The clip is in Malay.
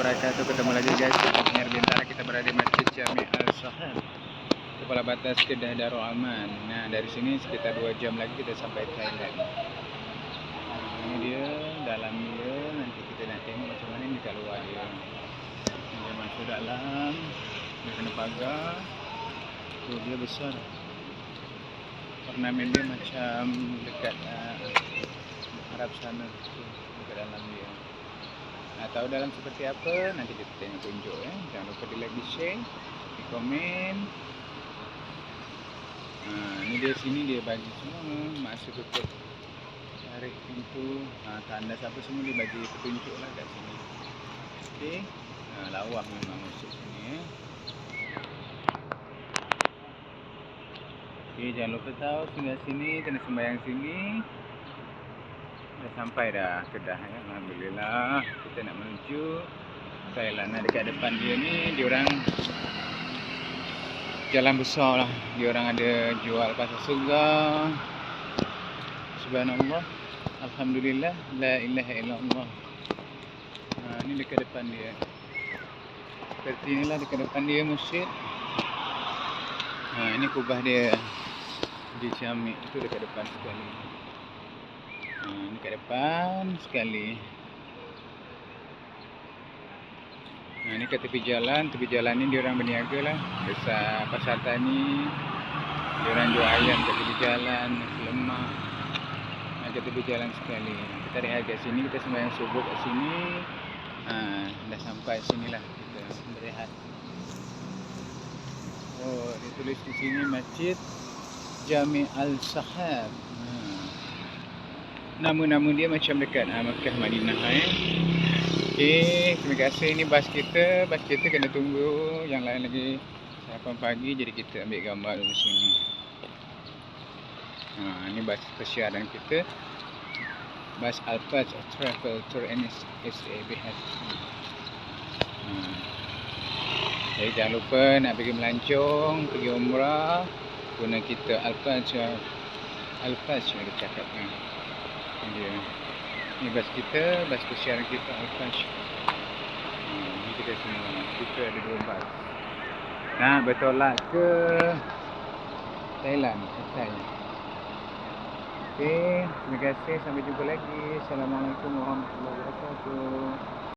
Wabarakatuh ketemu lagi guys. Pendengar bintara kita berada di Masjid Jami Al-Sahab Kepala Batas Kedah Darul Aman. Nah dari sini sekitar 2 jam lagi kita sampai Thailand. Nah, Ini dia dalam dia. Nanti kita nak tengok macam mana ni kat luar dia. Dia masuk dalam Dia kena pagar. Tu dia besar. Ornamen dia macam dekat uh, Arab sana. Tu, Dekat dalam dia Nah, tahu dalam seperti apa nanti kita tengok tunjuk ya. Jangan lupa di like, di share, di komen. Ha, ni dia sini dia bagi semua masuk tutup tarik pintu. Ha, tanda siapa semua dia bagi petunjuk lah kat sini. Okey. Ha, lawa memang masuk sini ya. Okey, jangan lupa tahu singgah sini kena sembahyang sini. Dah sampai dah Kedah ya. Alhamdulillah. Kita nak menuju Thailand. Nah, dekat depan dia ni dia orang jalan besar lah. Dia orang ada jual pasar surga. Subhanallah. Alhamdulillah. La ilaha illallah. Ha, ni dekat depan dia. Seperti inilah dekat depan dia masjid. Ha, ini kubah dia di Ciamik. Itu dekat depan sekali. Ha, ni kat depan sekali. Ha, ni kat tepi jalan. Tepi jalan ni diorang berniaga lah. Besar pasar tani. Diorang jual ayam kat tepi jalan. Lemak. Ha, kat tepi jalan sekali. Kita rehat kat sini. Kita sembahyang subuh kat sini. Ha, dah sampai sini lah. Kita berehat. Oh, ditulis di sini masjid Jami Al-Sahab. Nama-nama dia macam dekat ha, Mekah Madinah eh. Okey, terima kasih ni bas kita. Bas kita kena tunggu yang lain lagi sarapan pagi jadi kita ambil gambar dulu sini. Ha, ni bas persiaran kita. Bas Alphard Travel Tour and SABH. Ha. Jadi jangan lupa nak pergi melancong, pergi umrah guna kita Alphard Alphard yang kita cakap kan. Dia. Ni bas kita, bas persiaran kita Alphard. Hmm, ni kita semua. Kita ada dua bas. Nah, bertolak ke Thailand, Thailand. Okey, terima kasih. Sampai jumpa lagi. Assalamualaikum warahmatullahi wabarakatuh.